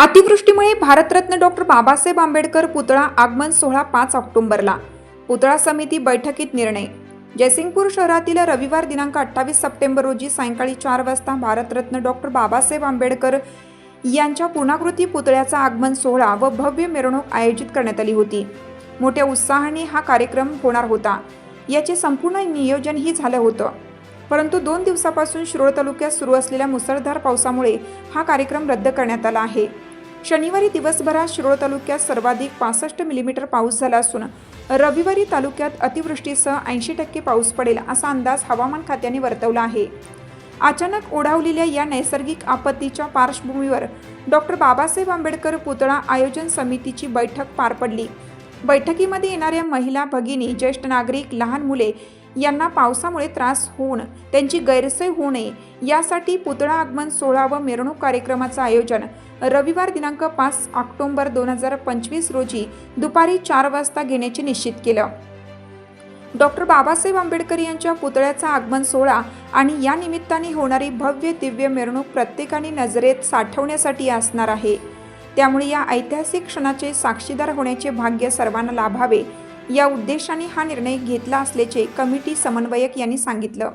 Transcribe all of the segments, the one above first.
अतिवृष्टीमुळे भारतरत्न डॉक्टर बाबासाहेब आंबेडकर पुतळा आगमन सोहळा पाच ऑक्टोबरला. पुतळा समिती बैठकीत निर्णय. जयसिंगपूर शहरातील रविवार दिनांक अठ्ठावीस सप्टेंबर रोजी सायंकाळी चार वाजता भारतरत्न डॉक्टर बाबासाहेब आंबेडकर यांच्या पूर्णाकृती पुतळ्याचा आगमन सोहळा व भव्य मिरवणूक आयोजित करण्यात आली होती. मोठ्या उत्साहाने हा कार्यक्रम होणार होता. याचे संपूर्ण नियोजनही झालं होतं. परंतु दोन दिवसापासून शिरोळ तालुक्यात सुरू असलेल्या मुसळधार पावसामुळे हा कार्यक्रम रद्द करण्यात आला आहे. शनिवारी दिवसभरात शिरोळ तालुक्यात सर्वाधिक पासष्ट मिलीमीटर पाऊस झाला असून रविवारी तालुक्यात अतिवृष्टीसह ऐंशी टक्के पाऊस पडेल असा अंदाज हवामान खात्याने वर्तवला आहे. अचानक ओढावलेल्या या नैसर्गिक आपत्तीच्या पार्श्वभूमीवर डॉक्टर बाबासाहेब आंबेडकर पुतळा आयोजन समितीची बैठक पार पडली. बैठकीमध्ये येणाऱ्या महिला भगिनी ज्येष्ठ नागरिक लहान मुले यांना पावसामुळे त्रास होऊन त्यांची गैरसोय होऊ नये. यासाठी पुतळा आगमन सोहळा व मिरवणूक कार्यक्रमाचं आयोजन रविवार दिनांक पाच ऑक्टोंबर दोन हजार पंचवीस रोजी दुपारी चार वाजता घेण्याचे निश्चित केलं. डॉक्टर बाबासाहेब आंबेडकर यांच्या पुतळ्याचा आगमन सोहळा आणि या निमित्ताने होणारी भव्य दिव्य मिरवणूक प्रत्येकाने नजरेत साठवण्यासाठी असणार आहे. त्यामुळे या ऐतिहासिक क्षणाचे साक्षीदार होण्याचे भाग्य सर्वांना लाभावे. या उद्देशाने हा निर्णय घेतला असल्याचे कमिटी समन्वयक यांनी सांगितलं.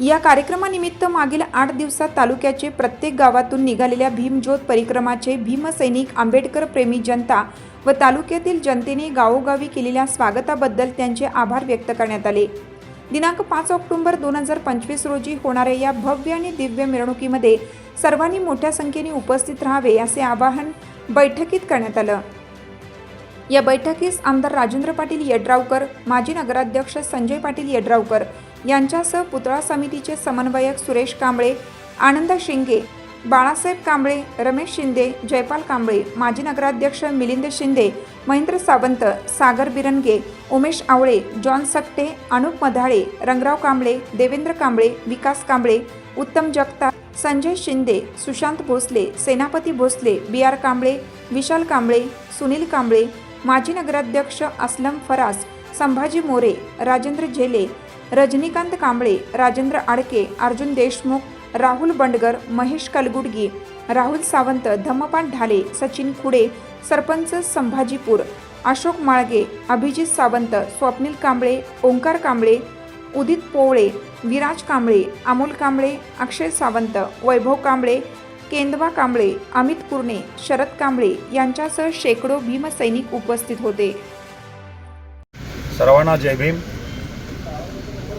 या कार्यक्रमानिमित्त मागील आठ दिवसात तालुक्याचे प्रत्येक गावातून निघालेल्या भीमज्योत परिक्रमाचे भीमसैनिक आंबेडकर प्रेमी जनता व तालुक्यातील जनतेने गावोगावी केलेल्या स्वागताबद्दल त्यांचे आभार व्यक्त करण्यात आले. दिनांक पाच ऑक्टोबर दोन हजार पंचवीस रोजी होणाऱ्या या भव्य आणि दिव्य मिरवणुकीमध्ये सर्वांनी मोठ्या संख्येने उपस्थित राहावे असे आवाहन बैठकीत करण्यात आलं. या बैठकीस आमदार राजेंद्र पाटील यड्रावकर माजी नगराध्यक्ष संजय पाटील यड्रावकर यांच्यासह पुतळा समितीचे समन्वयक सुरेश कांबळे आनंद शिंगे बाळासाहेब कांबळे रमेश शिंदे जयपाल कांबळे माजी नगराध्यक्ष Milind Shinde Mahendra Sawant Sagar Birnage Umesh Awale John Sakate Anup Madhale Rangrao Kamble Devendra Kamble Vikas Kamble Uttam Jagtap Sanjay Shinde Sushant Bhosale Senapati Bhosale B R Kamble Vishal Kamble Sunil Kamble माजी नगराध्यक्ष असलम फरास संभाजी मोरे राजेंद्र झेले रजनीकांत कांबळे राजेंद्र आडके अर्जुन देशमुख राहुल बंडगर महेश कलगुडगी राहुल सावंत धम्मपान ढाले सचिन खुडे सरपंच संभाजीपूर अशोक माळगे अभिजित सावंत स्वप्नील कांबळे ओंकार कांबळे उदित पोवळे विराज कांबळे अमोल कांबळे अक्षय सावंत वैभव कांबळे केंदवा कांबळे अमित कुर्णे शरद कांबळे यांच्यासह शेकडो भीमसैनिक उपस्थित होते. सर्वांना जय भीम.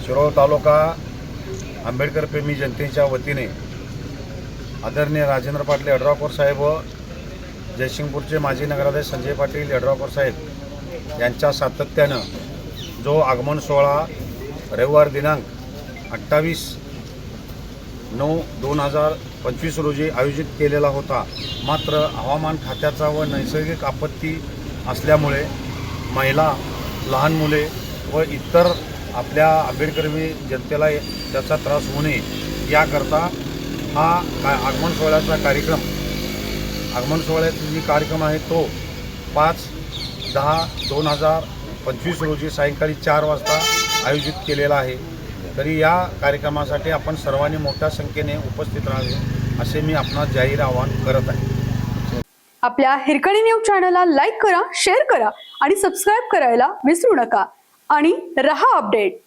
शिरोळ तालुका आंबेडकर प्रेमी जनतेच्या वतीने आदरणीय राजेंद्र पाटील यड्रावकर साहेब व जयसिंगपूरचे माजी नगराध्यक्ष संजय पाटील यड्रावकर साहेब यांच्या सातत्यानं जो आगमन सोहळा रविवार दिनांक अठ्ठावीस नऊ दोन हजार पंचवीस रोजी आयोजित केलेला होता. मात्र हवामान खात्याचा व नैसर्गिक आपत्ती असल्यामुळे महिला लहान मुले व इतर आपल्या आंबेडकरवी जनतेला त्याचा त्रास होऊ नये. याकरता हा का आगमन सोहळ्याचा कार्यक्रम आगमन सोहळ्याचा जी कार्यक्रम आहे तो पाच दहा दोन हजार पंचवीस रोजी सायंकाळी चार वाजता आयोजित केलेला आहे. तरी या कार्यक्रमासाठी आपण सर्वांनी मोठ्या संख्येने उपस्थित राहावे असे मी आपणास जाहीर आवाहन करत आहे. आपल्या हिरकणी न्यूज चॅनलला लाईक करा शेअर करा आणि सबस्क्राईब करायला विसरू नका. आणि रहा अपडेट.